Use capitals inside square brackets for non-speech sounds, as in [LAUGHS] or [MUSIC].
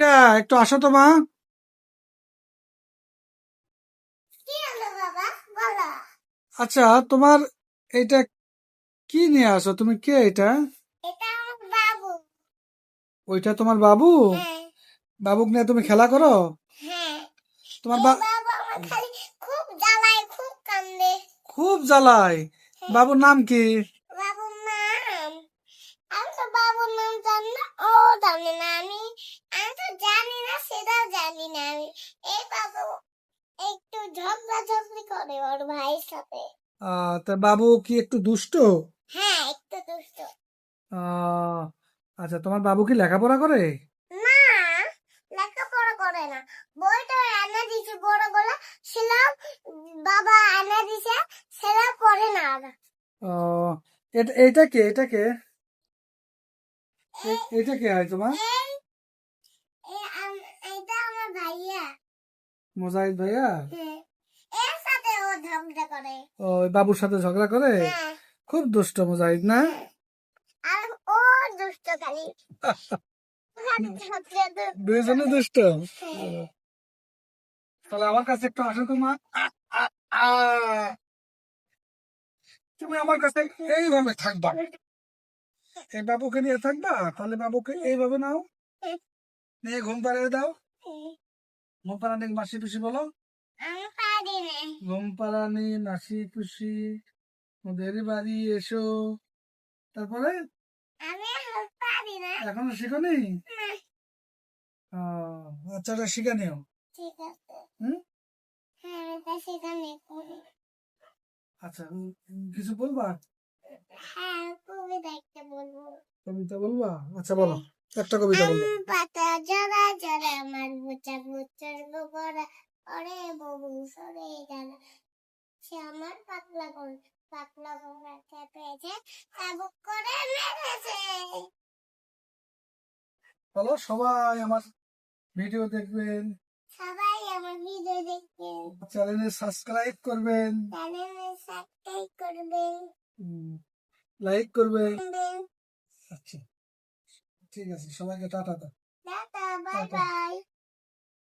একটু আসো তো মা। আচ্ছা তোমার এটা কি নিয়ে আসো? তুমি কে এটা? ওইটা তোমার বাবু? হ্যাঁ। বাবুক নিয়ে তুমি খেলা করো? হ্যাঁ। তোমার খুব জ্বালায় খুব কান্দে। খুব জ্বালায়? বাবুর নাম কি? বাবুর নাম? আমি তো বাবুর নাম জানি না ও জানি না। জানি না আমি। এই বাবু একটু ঝগড়া ঝগড়ি করে ওর ভাইয়ের সাথে। তা বাবু কি একটু দুষ্ট? হ্যাঁ একটু দুষ্ট। আহ, আচ্ছা তোমার বাবু কি লেখাপড়া করে? না লেখাপড়া করে না। বইটা এনে দিছে বড় গলা সেটা বাবা এনে দিছে সেটা পড়ে না আর। আহ, এটা এইটা কে এটা কে? এ- এটা কে হয় তোমার? এই আম- এইটা আমার ভাইয়া মোজাহিদ ভাইয়া? হ্যাঁ। ও বাবুর সাথে ঝগড়া করে? হ্যাঁ। খুব দুষ্ট মোজাহিদ না? আর দুষ্ট। [LAUGHS] দুইজনে হ্যাঁ। তাহলে আমার কাছে একটু আসো তো মা। তুমি আমার কাছে এইভাবে থাকবা। এই বাবুকে নিয়ে থাকবা? তাহলে বাবুকে এইভাবে নাও। নিয়ে ঘুম পাড়িয়ে দাও। ঘুম পাড়ানি মাসি পিসি বলো? আমি পারি না ঘুম পাড়ানি মাসি পিসি ওদের বাড়ি এসো তারপরে এখনও শিখনি। আচ্ছা এটা শিখে নিও। হ্যাঁ আচ্ছা কিছু বলবা? হ্যাঁ কবিতা বলব। কবিতা বলবা? আচ্ছা বলো। একটা কবিতা আম পাতা জরা জরা আমার বুচা বুচার গোবরা ওরে ববু সরে গেল। সে আমার পাতলা গোল পাতলা গোবরা চেপেছে চাবুক করে মেরেছে। বলো সবাই আমার ভিডিও দেখবেন। সবাই আমার ভিডিও দেখবে চ্যানেলে সাবস্ক্রাইব করবেন। চ্যানেলে সাবস্ক্রাইব করবেন। লাইক করবেন। ঠিক আছে সবাইকে টাটা টাটা বাই বাই।